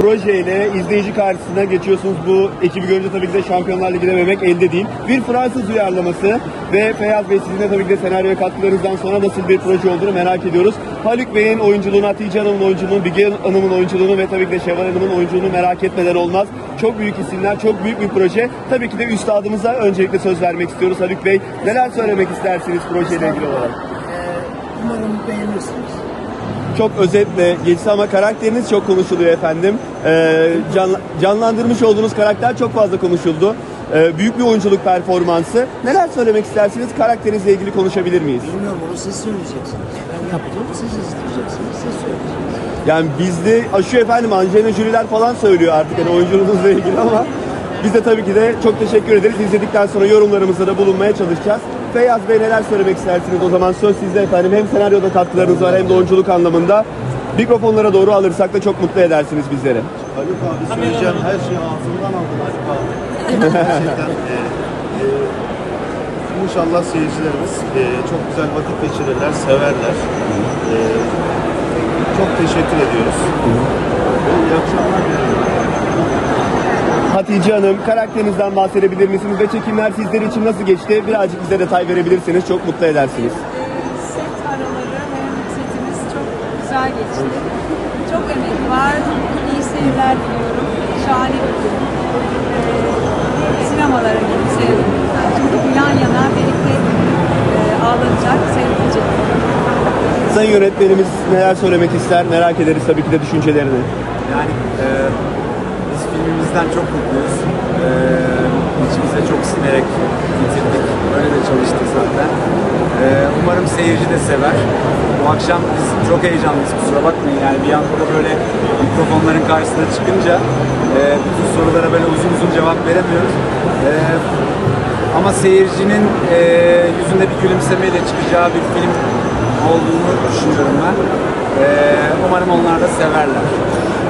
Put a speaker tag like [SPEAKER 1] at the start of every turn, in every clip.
[SPEAKER 1] Projeyle izleyici karşısına geçiyorsunuz. Bu ekibi görünce tabii ki de Şampiyonlar Ligi'ne elde değil. Bir Fransız uyarlaması ve Feyyaz Bey sizin de tabii ki de senaryo ve katkılarınızdan sonra nasıl bir proje olduğunu merak ediyoruz. Haluk Bey'in oyunculuğunu, Hatice Hanım'ın oyunculuğunu, Bilge Hanım'ın oyunculuğunu ve tabii ki de Şevval Hanım'ın oyunculuğunu merak etmeden olmaz. Çok büyük isimler, çok büyük bir proje. Tabii ki de üstadımıza öncelikle söz vermek istiyoruz. Haluk Bey neler söylemek istersiniz projeyle ilgili olarak?
[SPEAKER 2] Umarım beğenirsiniz.
[SPEAKER 1] Çok özetle geçti ama karakteriniz çok konuşuluyor efendim. Ee, can- canlandırmış olduğunuz karakter çok fazla konuşuldu. Ee, büyük bir oyunculuk performansı. Neler söylemek istersiniz? Karakterinizle ilgili konuşabilir miyiz?
[SPEAKER 2] Bilmiyorum onu siz söyleyeceksiniz. Ben yaptım, siz izleyeceksiniz, siz söyleyeceksiniz.
[SPEAKER 1] Yani bizde aşıyor efendim Angelina Jolie'ler falan söylüyor artık hani oyunculuğunuzla ilgili ama biz de tabii ki de çok teşekkür ederiz. İzledikten sonra yorumlarımızda da bulunmaya çalışacağız. Feyyaz Bey neler söylemek istersiniz? O zaman söz sizde efendim. Hem senaryoda katkılarınız var hem de oyunculuk anlamında. Mikrofonlara doğru alırsak da çok mutlu edersiniz bizleri.
[SPEAKER 3] Haluk abi söyleyeceğim her şeyi ağzımdan aldın Haluk abi. Gerçekten e, e, inşallah seyircilerimiz e, çok güzel vakit geçirirler, severler. E, çok teşekkür ediyoruz. İyi akşamlar diliyorum.
[SPEAKER 1] Hatice Hanım karakterinizden bahsedebilir misiniz ve çekimler sizler için nasıl geçti? Birazcık bize detay verebilirseniz çok mutlu edersiniz.
[SPEAKER 4] Güzel geçti. Çok emek var. İyi seyirler diliyorum. Şahane bir film. Ee, sinemalara gidip seyredin. Çünkü yan yana birlikte e, ağlanacak, seyredilecek.
[SPEAKER 1] Sayın yönetmenimiz neler söylemek ister? Merak ederiz tabii ki de düşüncelerini.
[SPEAKER 5] Yani e, biz filmimizden çok mutluyuz. E, içimize çok sinerek bitirdik. Öyle de çalıştık zaten. E, umarım seyirci de sever. Akşam biz çok heyecanlıyız kusura bakmayın. Yani bir anda da böyle mikrofonların karşısına çıkınca e, bütün sorulara böyle uzun uzun cevap veremiyoruz. E, ama seyircinin e, yüzünde bir gülümsemeyle çıkacağı bir film olduğunu düşünüyorum ben. E, umarım onlar da severler.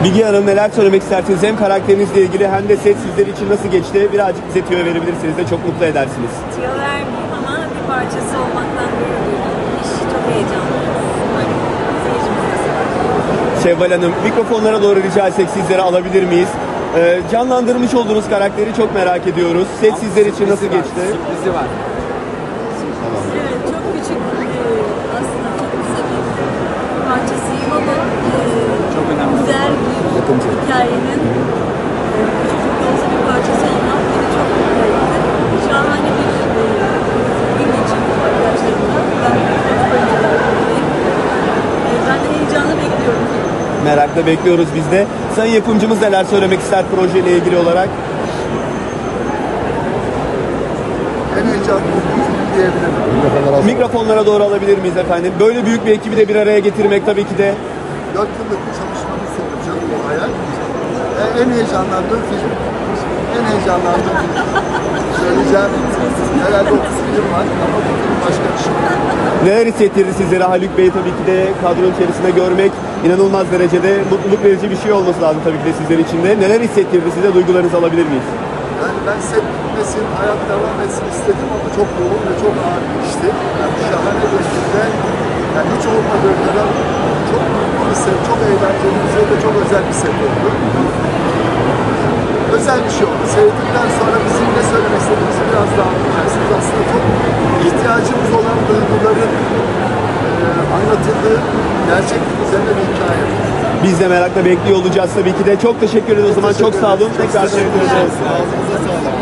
[SPEAKER 1] Bilge Hanım neler söylemek istersiniz? Hem karakterinizle ilgili hem de set sizler için nasıl geçti? Birazcık bize tüyo verebilirsiniz de çok mutlu edersiniz.
[SPEAKER 6] Tüyo vermeyeyim ama bir parçası olmaktan gurur duydum. İş çok heyecanlı. Umarım seyircimiz de sever.
[SPEAKER 1] Şevval Hanım mikrofonlara doğru rica etsek sizlere alabilir miyiz? Ee, canlandırmış olduğunuz karakteri çok merak ediyoruz. Set sizler için nasıl
[SPEAKER 5] Sürprizi var,
[SPEAKER 1] geçti?
[SPEAKER 5] Sürprizi var.
[SPEAKER 6] Evet, çok küçük e, aslında çok kısa bir parçasıyım ama e,
[SPEAKER 5] Çok önemli.
[SPEAKER 6] güzel bir hikayenin e, küçücük de olsa bir parçası olmak beni çok mutlu etti. Şahane bir e, gün geçirdim arkadaşlarımla. Ben çok eğlendim. E, ben de heyecanla bekliyorum.
[SPEAKER 1] Merakla bekliyoruz biz de. Sayın yapımcımız neler söylemek ister projeyle ilgili olarak?
[SPEAKER 3] En heyecanlı film diyebilirim.
[SPEAKER 1] Mikrofonlara doğru alabilir miyiz efendim? Böyle büyük bir ekibi de bir araya getirmek tabii ki de
[SPEAKER 3] 4 yıllık bir çalışmanın sonucu bu hayal. E, en heyecanlandığım film. En heyecanlandığım film. Söyleyeceğim herhalde 30 film var ama şey.
[SPEAKER 1] neler hissettirdi sizlere Haluk Bey'i tabii ki de kadronun içerisinde görmek inanılmaz derecede mutluluk verici bir şey olması lazım tabii ki de sizler için de. Neler hissettirdi size? Duygularınızı alabilir miyiz?
[SPEAKER 3] Yani ben set bitmesin, hayat devam etsin istedim ama çok yoğun ve çok ağır bir işti. Yani şahane bir filmde yani hiç olmadığı kadar çok mutlu bir set, çok eğlenceli bir set ve çok özel bir set oldu. Özel bir şey oldu. Seyrettikten sonra bizim ne söylemek istediğimizi biraz daha anlayacaksınız. Aslında çok ihtiyacımız olan duyguların e, anlatıldığı gerçeklik üzerine bir hikaye.
[SPEAKER 1] Biz de merakla bekliyor olacağız tabii ki de. Çok teşekkür ederiz o zaman. Çok sağ olun. Tekrar teşekkür ederiz.
[SPEAKER 3] Sağ olun.